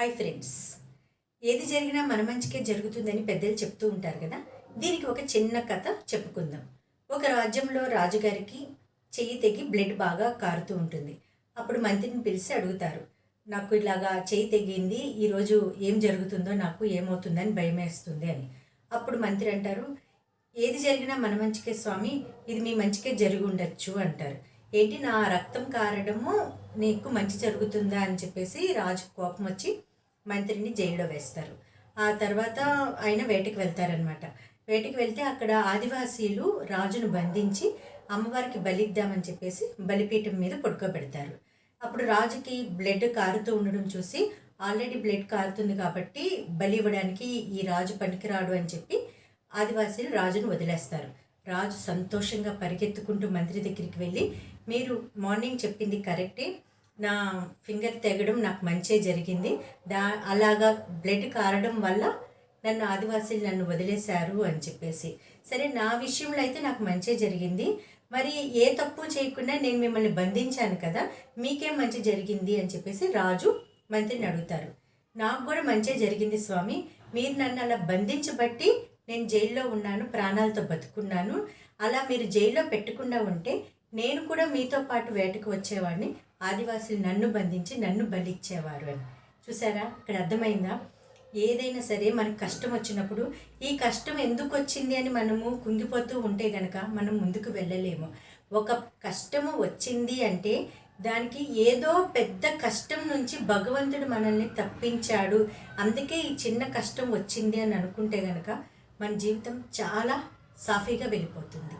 Hi friends. ఏది జరిగినా మన మంచికే జరుగుతుందని పెద్దలు చెప్తూ ఉంటారు కదా? దీనికి ఒక చిన్న కథ చెప్పుకుందాం. ఒక రాజ్యంలో రాజుగారికి చెయ్యి తెగి బ్లడ్ బాగా కారుతూ ఉంటుంది. అప్పుడు మంత్రిని పిలిచి అడుగుతారు నాకు ఇలాగా చెయ్యి తెగింది ఈరోజు ఏం జరుగుతుందో నాకు ఏమవుతుందని భయం వేస్తుంది అని. అప్పుడు మంత్రి అంటారు ఏది జరిగినా మన మంచికే స్వామి ఇది మీ మంచికే జరిగి ఉండొచ్చు అంటారు. ఏంటి నా రక్తం కారడము నీకు మంచి జరుగుతుందా అని చెప్పేసి రాజు కోపం వచ్చి మంత్రిని జైల్లో వేస్తారు. ఆ తర్వాత ఆయన వేటకి వెళ్తారనమాట వేటకి వెళ్తే అక్కడ ఆదివాసీలు రాజును బంధించి అమ్మవారికి బలిద్దామని చెప్పేసి బలిపీఠం మీద పడుకోబెడతారు. అప్పుడు రాజుకి బ్లడ్ కారుతూ ఉండడం చూసి ఆల్రెడీ బ్లడ్ కారుతుంది కాబట్టి బలి ఇవ్వడానికి ఈ రాజు పనికిరాడు అని చెప్పి ఆదివాసీలు రాజును వదిలేస్తారు. రాజు సంతోషంగా పరిగెత్తుకుంటూ మంత్రి దగ్గరికి వెళ్ళి మీరు మార్నింగ్ చెప్పింది కరెక్టే నా ఫింగర్ తెగడం నాకు మంచి జరిగింది. దా అలాగా బ్లడ్ కారడం వల్ల నన్ను ఆదివాసీలు నన్ను వదిలేశారు అని చెప్పేసి. సరే నా విషయంలో అయితే నాకు మంచి జరిగింది. మరి ఏ తప్పు చేయకుండా నేను మిమ్మల్ని బంధించాను కదా మీకేం మంచి జరిగింది అని చెప్పేసి రాజు మంత్రిని అడుగుతారు. నాకు కూడా మంచి జరిగింది స్వామి. మీరు నన్ను అలా బంధించబట్టి నేను జైల్లో ఉన్నాను ప్రాణాలతో బతుకున్నాను. అలా మీరు జైల్లో పెట్టకుండా ఉంటే నేను కూడా మీతో పాటు వేటకు వచ్చేవాడిని. ఆదివాసులు నన్ను బంధించి నన్ను బలిచ్చేవారు అని. చూసారా? ఇక్కడ అర్థమైందా? ఏదైనా సరే మనకు కష్టం వచ్చినప్పుడు ఈ కష్టం ఎందుకు వచ్చింది అని మనము కుంగిపోతూ ఉంటే గనక మనం ముందుకు వెళ్ళలేము. ఒక కష్టము వచ్చింది అంటే దానికి ఏదో పెద్ద కష్టం నుంచి భగవంతుడు మనల్ని తప్పించాడు. అందుకే ఈ చిన్న కష్టం వచ్చింది అని అనుకుంటే గనక మన జీవితం చాలా సాఫీగా వెళ్ళిపోతుంది.